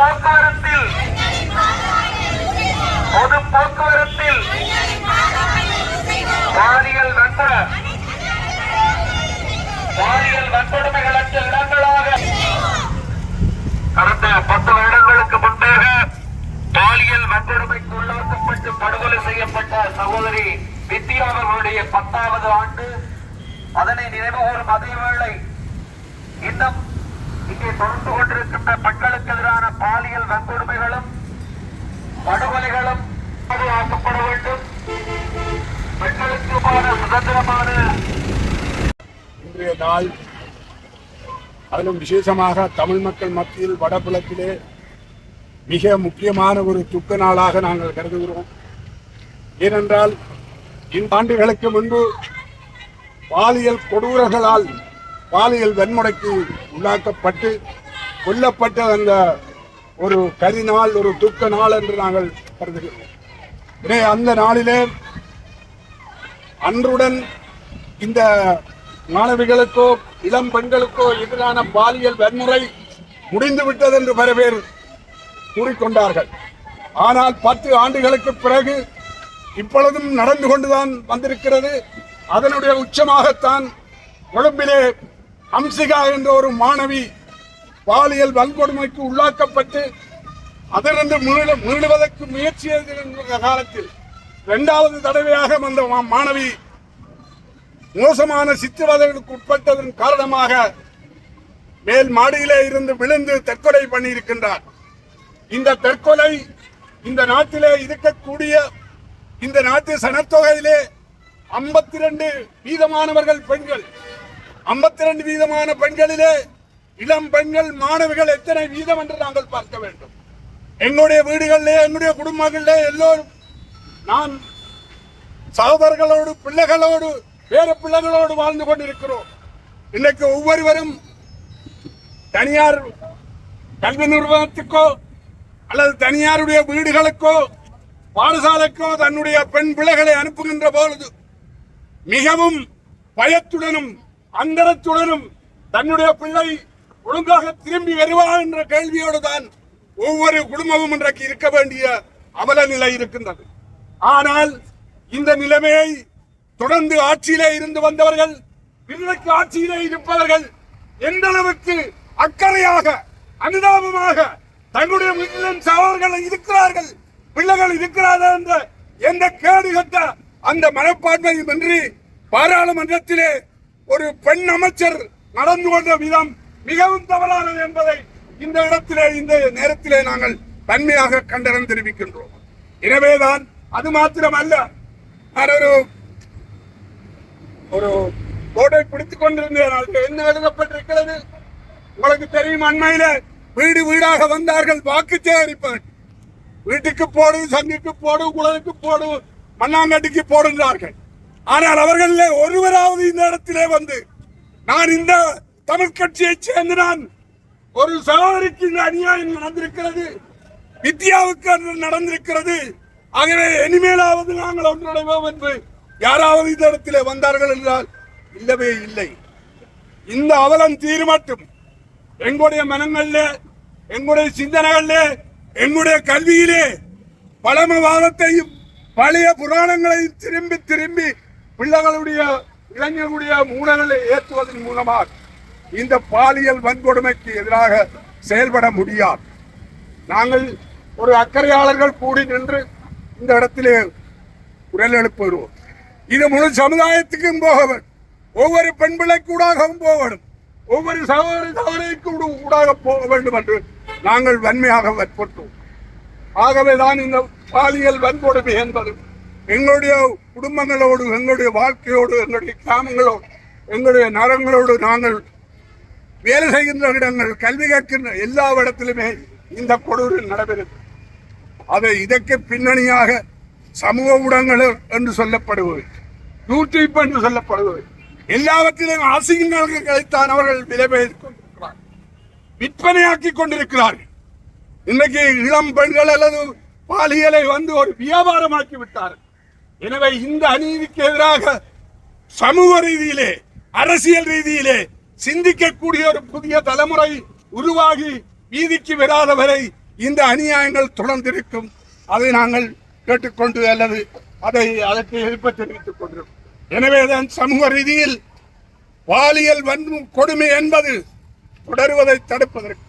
போக்குவரத்தில் பொது போக்குவரத்தில் பாலியல் வன்முறை பாலியல் வன்கொடுமைகளற்ற இடங்களாக கடந்த பத்து வருடங்களுக்கு முன்பாக பாலியல் வன்கொடுமைக்கு உள்ளாக்கப்பட்டு படுகொலை செய்யப்பட்ட சகோதரி வித்யா அவர்களுடைய பத்தாவது ஆண்டு அதனை நினைவு நினைவுகூரும் அதே வேளை இன்னும் இங்கே தொடர்ந்து கொண்டிருக்கின்ற பெண்களுக்கு எதிரான பாலியல் வன்கொடுமைகளும் படுகொலைகளும் பாதுகாக்கப்பட வேண்டும். பெண்களுக்குமான சுதந்திரமான இன்றைய நாள் அதிலும் விசேஷமாக தமிழ் மக்கள் மத்தியில் வடபுலத்திலே மிக முக்கியமான ஒரு துக்க நாளாக நாங்கள் கருதுகிறோம். ஏனென்றால் இந்த ஆண்டுகளுக்கு முன்பு பாலியல் கொடூரர்களால் பாலியல் வன்முறைக்கு உள்ளாக்கப்பட்டு கொல்லப்பட்ட அந்த ஒரு கரி நாள் ஒரு துக்க நாள் என்று நாங்கள் கருதுகிறோம். எனவே அந்த நாளிலே அன்றுடன் இந்த மாணவிகளுக்கோ இளம் பெண்களுக்கோ எதிரான பாலியல் வன்முறை முடிந்துவிட்டது என்று பல பேர் கூறிக்கொண்டார்கள். ஆனால் பத்து ஆண்டுகளுக்கு பிறகு இப்பொழுதும் நடந்து கொண்டுதான் வந்திருக்கிறது. அதனுடைய உச்சமாகத்தான் கொழும்பிலே அம்சிகா என்ற ஒரு மாணவி பாலியல் வன்கொடுமைக்கு உள்ளாக்கப்பட்டு அதிலிருந்து மீள மீளுவதற்கு முயற்சி செய்திருந்த காலத்தில் இரண்டாவது தடவையாக வந்த மாணவி மோசமான சித்திரவதைகளுக்கு உட்பட்டதன் காரணமாக மேல் மாடியிலே இருந்து விழுந்து தற்கொலை பண்ணியிருக்கின்றார். இந்த தற்கொலை இந்த நாட்டிலே இருக்கக்கூடிய இந்த நாட்டு சனத்தொகையிலே ஐம்பத்தி ரெண்டு வீதமானவர்கள் பெண்கள். ஐம்பத்தி ரெண்டு வீதமான பெண்களிலே இளம் பெண்கள் மாணவிகள் எத்தனை வீதம் என்று நாங்கள் பார்க்க வேண்டும். எங்களுடைய வீடுகளிலே என்னுடைய குடும்பங்களிலே எல்லோரும் நான் சகோதரர்களோடு பிள்ளைகளோடு வேறு பிள்ளைகளோடு வாழ்ந்து கொண்டிருக்கிறோம். இன்னைக்கு ஒவ்வொருவரும் தனியார் கல்வி நிறுவனத்துக்கோ அல்லது தனியாருடைய வீடுகளுக்கோ பாடசாலைக்கோ தன்னுடைய பெண் பிள்ளைகளை அனுப்புகின்ற பொழுது மிகவும் பயத்துடனும் அந்தரத்துடனும் தன்னுடைய பிள்ளை ஒழுங்காக திரும்பி வருவா என்ற கேள்வியோடு தான் ஒவ்வொரு குடும்பமும் இன்றைக்கு இருக்க வேண்டிய அவல நிலை இருக்கின்றது. ஆனால் இந்த நிலைமையை தொடர்ந்து ஆட்சியிலே இருந்து வந்தவர்கள் இன்றைக்கு ஆட்சியிலே இருப்பவர்கள் எந்த அளவுக்கு அக்கறையாக அனுதாபமாக தங்களுடைய வீட்டிலும் சகோதரர்கள் இருக்கிறார்கள் பிள்ளைகள் இருக்கிறார்கள் என்ற எந்த கேடு கட்ட அந்த மனப்பான்மையும் இன்றி பாராளுமன்றத்திலே ஒரு பெண் அமைச்சர் நடந்து கொண்ட விதம் மிகவும் தவறானது என்பதை இந்த இடத்திலே இந்த நேரத்திலே நாங்கள் தன்மையாக கண்டனம் தெரிவிக்கின்றோம். எனவேதான் அது மாத்திரமல்ல நான் ஒரு ஒரு போர்டை பிடித்துக் கொண்டிருந்தேன். அதில் என்ன எழுதப்பட்டிருக்கிறது? உங்களுக்கு தெரியும் அண்மையில வீடு வீடாக வந்தார்கள் வாக்கு சேகரிப்பதற்கு வீட்டுக்கு போடு சங்குக்கு போடு குளத்துக்கு போடு மண்ணாங்கட்டிக்கு போடுகிறார்கள் ஆனால் அவர்கள ஒருவராவது இந்த இடத்திலே வந்து நான் இந்த தமிழ் கட்சியை சேர்ந்து நான் ஒரு சகோதரிக்கு இந்த அநியாயம் நடந்திருக்கிறது வித்யாவுக்கு நடந்திருக்கிறது. ஆகவே இனிமேலாவது நாங்கள் ஒன்றடைவோம் என்று யாராவது இந்த இடத்திலே வந்தார்கள் என்றால் இல்லவே இல்லை. இந்த அவலம் தீர்மட்டும் எங்களுடைய மனங்களிலே எங்களுடைய சிந்தனைகளிலே எங்களுடைய கல்வியிலே பழமவாதத்தையும் பழைய புராணங்களையும் திரும்பி திரும்பி பிள்ளைகளுடைய இளைஞர்களுடைய மூலங்களை ஏற்றுவதன் மூலமாக இந்த பாலியல் வன்கொடுமைக்கு எதிராக செயல்பட முடியாது. நாங்கள் ஒரு அக்கறையாளர்கள் கூடி நின்று இந்த இடத்திலே குரல் எழுப்புகிறோம். இது முழு சமுதாயத்துக்கும் போக வேண்டும் ஒவ்வொரு பெண் பிள்ளை கூடாகவும் போக வேண்டும் ஒவ்வொரு சகோதர சகோதரிக்கு ஊடாக போக வேண்டும் என்று நாங்கள் வன்மையாக வற்புறுத்தோம். ஆகவேதான் இந்த பாலியல் வன்கொடுமை என்பது எங்களுடைய குடும்பங்களோடு எங்களுடைய வாழ்க்கையோடு எங்களுடைய கிராமங்களோடு எங்களுடைய நரங்களோடு நாங்கள் வேலை செய்கின்ற இடங்கள் கல்வி கற்கின்ற எல்லா இடத்திலுமே இந்த கொடூரில் நடைபெறுது அதை இதற்கு பின்னணியாக சமூக ஊடகங்கள் என்று சொல்லப்படுவது யூடியூப் என்று சொல்லப்படுவது எல்லாவற்றிலும் அசிங்கங்களைத்தான் அவர்கள் விலை கொண்டிருக்கிறார்கள். விற்பனையாக்கி கொண்டிருக்கிறார்கள். இன்னைக்கு இளம் பெண்கள் அல்லது பாலியலை வந்து ஒரு வியாபாரமாக்கி விட்டார்கள். எனவே இந்த அநீதிக்கு எதிராக சமூக ரீதியிலே அரசியல் ரீதியிலே சிந்திக்கக்கூடிய ஒரு புதிய தலைமுறை உருவாகி வீதிக்கு வராத வரை இந்த அநியாயங்கள் தொடர்ந்திருக்கும். அதை நாங்கள் கேட்டுக்கொண்டு அல்லது அதை அதற்கு எதிர்ப்பு தெரிவித்துக் கொண்டிருக்கிறோம். எனவேதான் சமூக ரீதியில் பாலியல் வன்முறை கொடுமை என்பது தொடருவதை தடுப்பதற்கு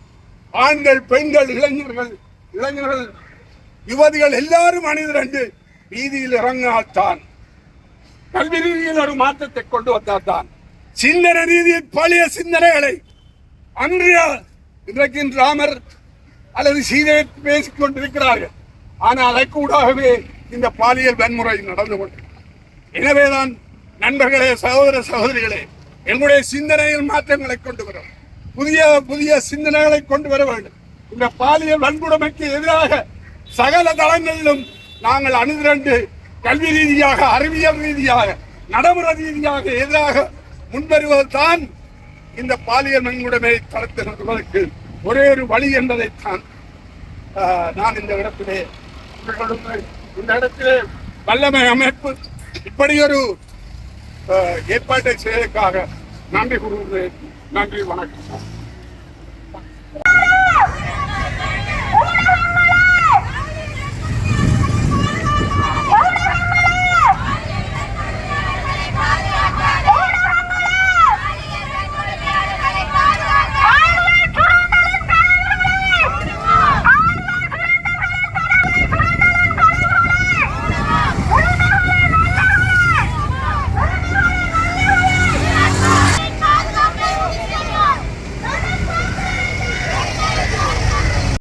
ஆண்கள் பெண்கள் இளைஞர்கள் இளைஞர்கள் யுவதிகள் எல்லாரும் அணிதிரண்டு வீதியில் இறங்கினால்தான் கல்வி ரீதியில் ஒரு மாற்றத்தை கொண்டு வந்தால்தான் சிந்தனை ரீதியில் பழைய சிந்தனைகளை அன்று இன்றைக்கு ராமர் அல்லது சீதை பேசிக் கொண்டிருக்கிறார்கள் ஆனால் அதற்கூடாகவே இந்த பாலியல் வன்முறை நடந்து கொண்டு எனவேதான் நண்பர்களே சகோதர சகோதரிகளே எங்களுடைய சிந்தனையில் மாற்றங்களை கொண்டு வரும் புதிய புதிய சிந்தனைகளை கொண்டு வர வேண்டும். இந்த பாலியல் வன்கொடுமைக்கு எதிராக சகல தளங்களிலும் நாங்கள் அணுதிரண்டு கல்வி ரீதியாக அறிவியல் ரீதியாக நடைமுறை ரீதியாக எதிராக முன்வருவதுதான் இந்த பாலியல் வன்கொடுமையை தடுத்து ஒரே ஒரு வழி என்பதைத்தான் நான் இந்த இடத்திலே இந்த இடத்திலே வல்லமை அமைப்பு இப்படி ஒரு ஏற்பாட்டை செய்வதற்காக நன்றி கூறுகிறேன். நன்றி வணக்கம்.